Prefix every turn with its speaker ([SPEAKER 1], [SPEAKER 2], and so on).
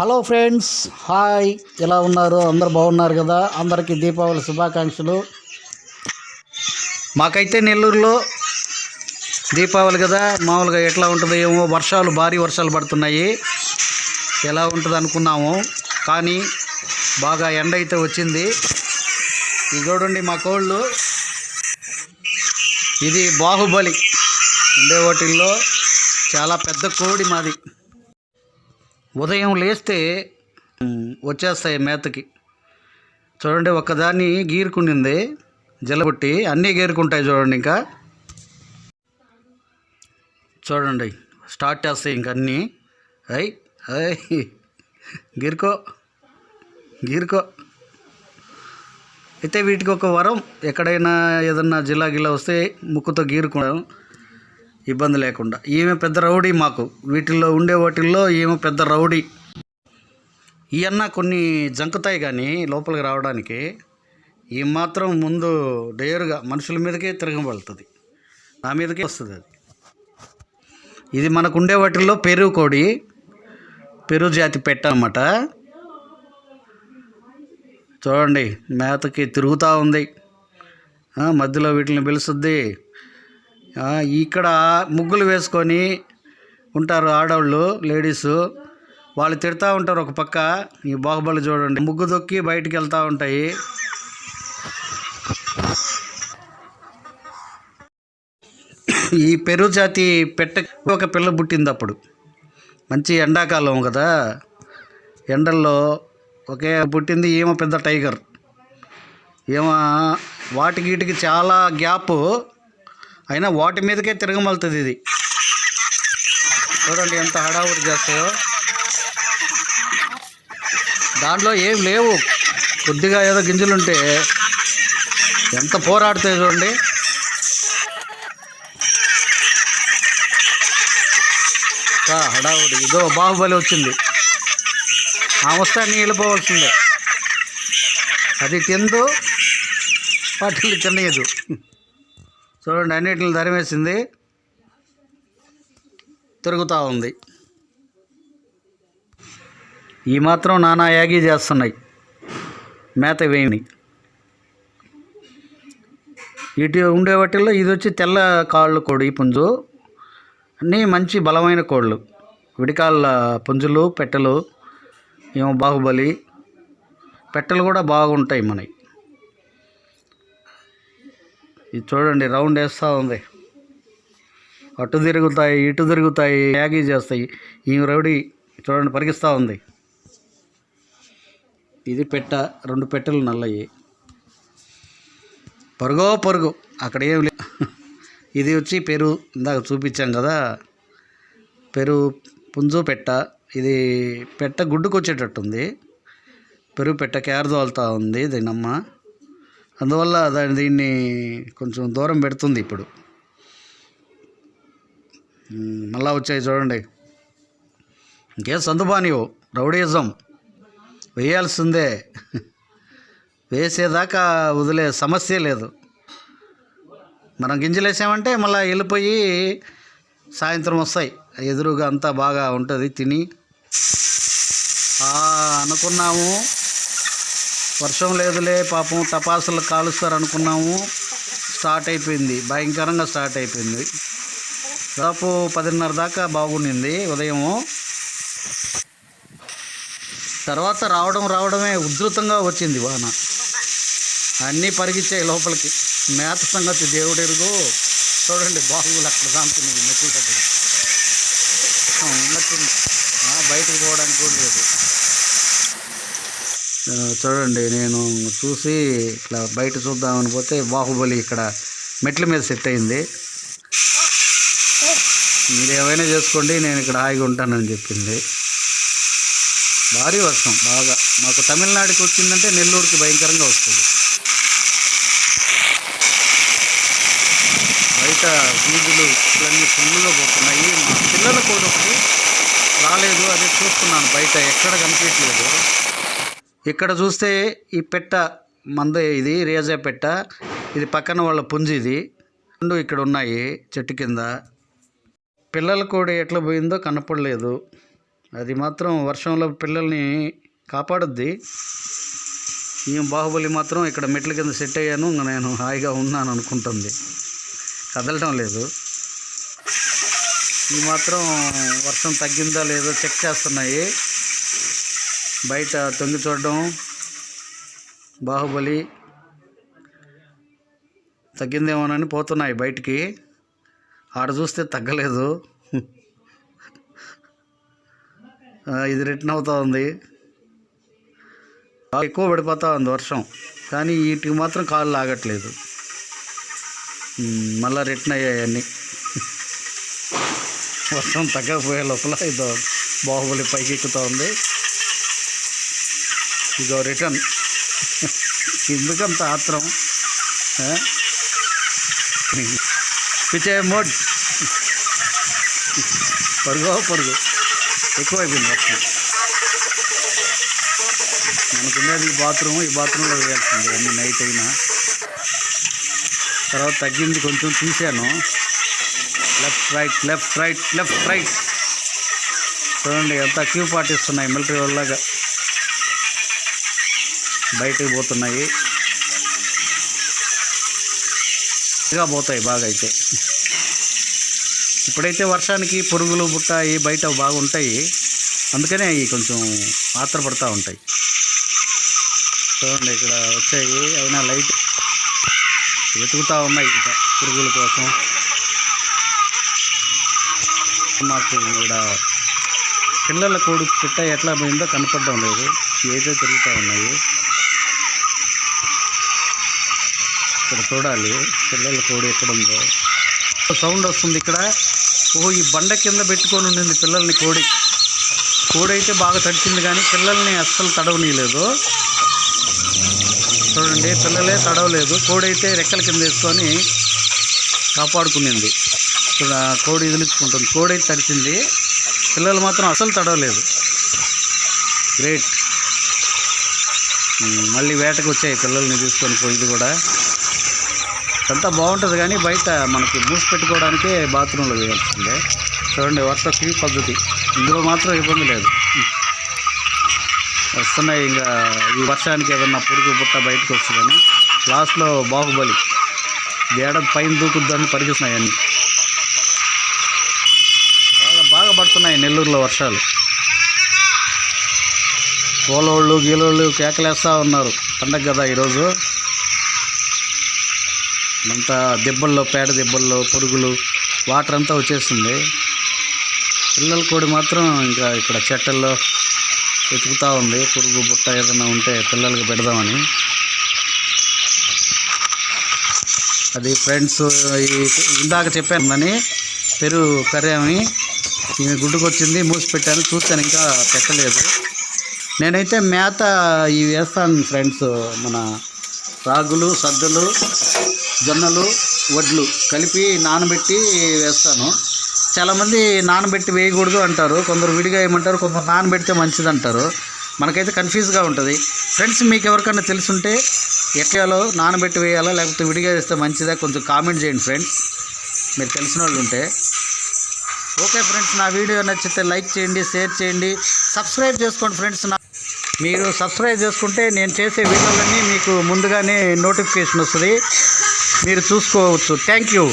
[SPEAKER 1] Hello friends hi. ఎలా ఉన్నారు? అందరు బాగున్నారు కదా? అందరికీ దీపావళి శుభాకాంక్షలు. మాకైతే నెల్లూరులో దీపావళి కదా. మామూలుగా ఎట్లా ఉంటుందో ఏమో వర్షాలు భారీ వర్షాలు పడుతున్నాయి. ఎలా ఉంటుంది అనుకున్నాము. కానీ బాగా ఎండ అయితే వచ్చింది. ఇది చూడండి మా కోళ్ళు. ఇది బాహుబలి ఉండే వాటిల్లో చాలా పెద్ద కోడి మాది. ఉదయం లేస్తే వచ్చేస్తాయి మేతకి. చూడండి ఒక్కదాన్ని గీరుకుండింది. జలబుట్టి అన్నీ గీరుకుంటాయి చూడండి ఇంకా. చూడండి స్టార్ట్ చేస్తాయి ఇంక అన్నీ. అయ్ అయ్ గీరుకో గీరుకో. అయితే వీటికి ఒక వరం ఎక్కడైనా ఏదన్నా జిల్లా గిల్లా వస్తే ముక్కుతో గీరుకోవడం ఇబ్బంది లేకుండా. ఈమె పెద్ద రౌడీ మాకు. వీటిల్లో ఉండే వాటిల్లో ఈమె పెద్ద రౌడీ. ఇవన్నా కొన్ని జంకుతాయి కానీ లోపలికి రావడానికి ఈ మాత్రం ముందు డేరుగా మనుషుల మీదకే తిరగబడుతుంది నా మీదకే వస్తుంది అది. ఇది మనకు ఉండే వాటిల్లో పెరుగు కోడి పెరుగు జాతి పెట్టనమాట చూడండి మేతకి తిరుగుతూ ఉంది. మధ్యలో వీటిని పిలుస్తుంది. ఇక్కడ ముగ్గులు వేసుకొని ఉంటారు ఆడవాళ్ళు లేడీస్. వాళ్ళు తిడతా ఉంటారు ఒక పక్క. ఈ బాహుబలి చూడండి. ముగ్గు దొక్కి బయటికి వెళ్తూ ఉంటాయి. ఈ పెరుగు జాతి పెట్ట ఒక పిల్ల పుట్టింది అప్పుడు. మంచి ఎండాకాలం కదా. ఎండల్లో ఒకే పుట్టింది ఏమో పెద్ద టైగర్. ఏమో వాటికి వీటికి చాలా గ్యాప్. అయినా వాటి మీదకే తిరగమలుతుంది ఇది. చూడండి ఎంత హడావుడి చేస్తాయో. దాంట్లో ఏం లేవు. కొద్దిగా ఏదో గింజలుంటే ఎంత పోరాడుతాయి చూడండి. హడావుడి. ఇదో బాహుబలి వచ్చింది. ఆ వస్తే అన్నీ వెళ్ళిపోవాల్సిందే. అది తిందు వాటిని తినలేదు చూడండి అన్నిటిని ధరిమేసింది తిరుగుతూ ఉంది. ఈ మాత్రం నానా యాగి చేస్తున్నాయి. మేత వేయని. ఇటు ఉండే వాటిల్లో ఇది వచ్చి తెల్ల కాళ్ళు కోడి పుంజు. అన్నీ మంచి బలమైన కోళ్ళు. విడికాళ్ళ పుంజులు పెట్టెలు ఏమో బాహుబలి. పెట్టెలు కూడా బాగుంటాయి మనకి ఇది చూడండి రౌండ్ వేస్తూ ఉంది. అటు తిరుగుతాయి ఇటు తిరుగుతాయి యాగీ చేస్తాయి. ఈ రౌడీ చూడండి పరిగిస్తూ ఉంది. ఇది పెట్ట రెండు పెట్టెలు నల్లయ్యి. పరుగో పరుగు అక్కడ ఏం లే ఇది వచ్చి పెరుగు ఇందాక చూపించాం కదా. పెరుగు పుంజు పెట్ట ఇది పెట్ట గుడ్డుకు వచ్చేటట్టుంది పెరుగు పెట్ట కేరదోలుతూ ఉంది దీనమ్మ అందువల్ల దాని దీన్ని కొంచెం దూరం పెడుతుంది ఇప్పుడు. మళ్ళా వచ్చాయి చూడండి. ఇంకేం సందుబానివో రౌడీజం వేయాల్సిందే. వేసేదాకా వదిలే సమస్య లేదు. మనం గింజలు వేసామంటే మళ్ళీ వెళ్ళిపోయి సాయంత్రం వస్తాయి. ఎదురుగా అంతా బాగా ఉంటుంది తిని. అనుకున్నాము. వర్షం లేదులే పాపం తపాసులు కాలుస్తారు అనుకున్నాము స్టార్ట్ అయిపోయింది. భయంకరంగా స్టార్ట్ అయిపోయింది. దాదాపు పదిన్నర దాకా బాగుండింది ఉదయము. తర్వాత రావడం రావడమే ఉధృతంగా వచ్చింది వాన. అన్నీ పరిగిచ్చాయి లోపలికి. మేత సంగతి దేవుడెరుగు చూడండి బాహువులు అక్కడ దాంతుంది మెట్లు దగ్గర. బయటకు పోవడానికి కూడా లేదు. చూడండి నేను చూసి ఇట్లా బయట చూద్దామని పోతే బాహుబలి ఇక్కడ మెట్ల మీద సెట్ అయింది. మీరు ఏమైనా చేసుకోండి నేను ఇక్కడ హాయిగా ఉంటానని చెప్పింది. భారీ వర్షం బాగా. మాకు తమిళనాడుకి వచ్చిందంటే నెల్లూరుకి భయంకరంగా వస్తుంది. బయట వీధులు ఇవన్నీ ఫుల్గా పోతున్నాయి. మా పిల్లల కూడా రాలేదు అదే చూస్తున్నాను బయట ఎక్కడ కనిపించలేదు. ఇక్కడ చూస్తే ఈ పెట్ట మంద ఇది రేజా పెట్ట. ఇది పక్కన వాళ్ళ పుంజు ఇది. రెండు ఇక్కడ ఉన్నాయి చెట్టు కింద. పిల్లల కూడా ఎట్లా పోయిందో కనపడలేదు. అది మాత్రం వర్షంలో పిల్లల్ని కాపాడుద్ది. ఈ బాహుబలి మాత్రం ఇక్కడ మెట్ల కింద సెట్ అయ్యాను. నేను హాయిగా ఉన్నాను అనుకుంటుంది. కదలటం లేదు. ఈ మాత్రం వర్షం తగ్గిందా లేదో చెక్ చేస్తున్నాయి. బయట తొంగి చూడడం బాహుబలి తగ్గిందేమోనని పోతున్నాయి బయటికి. ఆడ చూస్తే తగ్గలేదు. ఇది రిటర్న్ అవుతూ ఉంది. ఎక్కువ పడిపోతూ ఉంది వర్షం. కానీ వీటికి మాత్రం కాళ్ళు లాగట్లేదు. మళ్ళీ రిటర్న్ అయ్యాయి అన్నీ వర్షం తగ్గకపోయే లోపల ఇదో బాహుబలి పైకి ఎక్కుతూ ఉంది. ఇదో రిటర్న్. ఎందుకంత ఆత్రం? పిచ్చే మోడ్. పరుగో పరుగు. ఎక్కువైపోయింది మొత్తం. మనకుండేది ఈ బాత్రూమ్ ఈ బాత్రూంలో వేయాల్సింది. అన్ని నైట్ అయినా. తర్వాత తగ్గింది కొంచెం తీసాను left right left right left right. చూడండి ఎంత క్యూ పాటిస్తున్నాయి మిలిటరీ వాళ్ళగా బయటకు పోతున్నాయి. ఇదిగా పోతాయి బాగా అయితే ఇప్పుడైతే వర్షానికి పురుగులు బుట్ట ఈ బయట బాగుంటాయి. అందుకనే అవి కొంచెం ఆత్రపడతా ఉంటాయి. చూడండి ఇక్కడ వచ్చాయి. అయినా లైట్ వెతుకుతూ ఉన్నాయి ఇంకా పురుగుల కోసం. మాకు ఇక్కడ పిల్లల కోడి పిట్ట ఎట్లా పోయిందో కనపడడం లేదు. ఏదో తిరుగుతూ ఉన్నాయి. ఇక్కడ చూడాలి. పిల్లల కోడి ఎక్కడ ఉందో సౌండ్ వస్తుంది ఇక్కడ. ఓ ఈ బండ కింద పెట్టుకొని ఉండింది పిల్లల్ని కోడి. కోడి అయితే బాగా తడిచింది కానీ పిల్లల్ని అస్సలు తడవనీయలేదు. చూడండి పిల్లలే తడవలేదు. కోడి అయితే రెక్కల కింద వేసుకొని కాపాడుకునింది. కోడి ఇదిలించుకుంటుంది కోడి అయితే తడిచింది. పిల్లలు మాత్రం అసలు తడవలేదు. గ్రేట్ మళ్ళీ వేటకు వచ్చాయి పిల్లల్ని తీసుకొని పోయింది కూడా. అంతా బాగుంటుంది కానీ బయట మనకి మూసి పెట్టుకోవడానికే బాత్రూంలో వేయాల్సిందే. చూడండి వర్ష పద్ధతి ఇందులో మాత్రం ఇబ్బంది లేదు. వస్తున్నాయి ఇంకా ఈ వర్షానికి ఏదన్నా పురుగు పుట్ట బయటకు వస్తుందని. లాస్ట్లో బాహుబలి. ఏడ పైన దూకుద్దని పరిగిస్తున్నాయి అన్నీ. బాగా బాగా పడుతున్నాయి నెల్లూరులో వర్షాలు. పోలోళ్ళు గీలోళ్ళు కేకలేస్తూ ఉన్నారు. పండగ కదా ఈరోజు. అంతా దెబ్బల్లో పేడ దెబ్బల్లో పురుగులు వాటర్ అంతా వచ్చేస్తుంది. పిల్లల కోడి మాత్రం ఇంకా ఇక్కడ చెట్టల్లో వెతుకుతూ ఉంది. పురుగు బుట్ట ఏదైనా ఉంటే పిల్లలకి పెడదామని. అది ఫ్రెండ్స్ ఇందాక చెప్పాను పెరుగు కర్రీ అని ఈమె గుడ్డుకు వచ్చింది మూసి పెట్టాను చూస్తాను ఇంకా పెట్టలేదు. నేనైతే మేత ఇవి వేస్తాను ఫ్రెండ్స్ మన రాగులు సజ్జలు. జొన్నలు వడ్లు కలిపి నానబెట్టి వేస్తాను. చాలామంది నానబెట్టి వేయకూడదు అంటారు. కొందరు విడిగా వేయమంటారు కొందరు నానబెడితే మంచిది అంటారు మనకైతే కన్ఫ్యూజ్గా ఉంటుంది. ఫ్రెండ్స్ మీకు ఎవరికైనా తెలుసుంటే ఎట్లాలో నానబెట్టి వేయాలా లేకపోతే విడిగా వేస్తే మంచిదా కొంచెం కామెంట్ చేయండి ఫ్రెండ్స్. మీరు తెలిసిన వాళ్ళు ఉంటే. ఓకే ఫ్రెండ్స్ నా వీడియో నచ్చితే లైక్ చేయండి షేర్ చేయండి. సబ్స్క్రైబ్ చేసుకోండి ఫ్రెండ్స్. నా మీరు సబ్స్క్రైబ్ చేసుకుంటే నేను చేసే వీడియోలన్నీ మీకు ముందుగానే నోటిఫికేషన్ వస్తుంది. మీరు చూసుకోవచ్చు. Thank you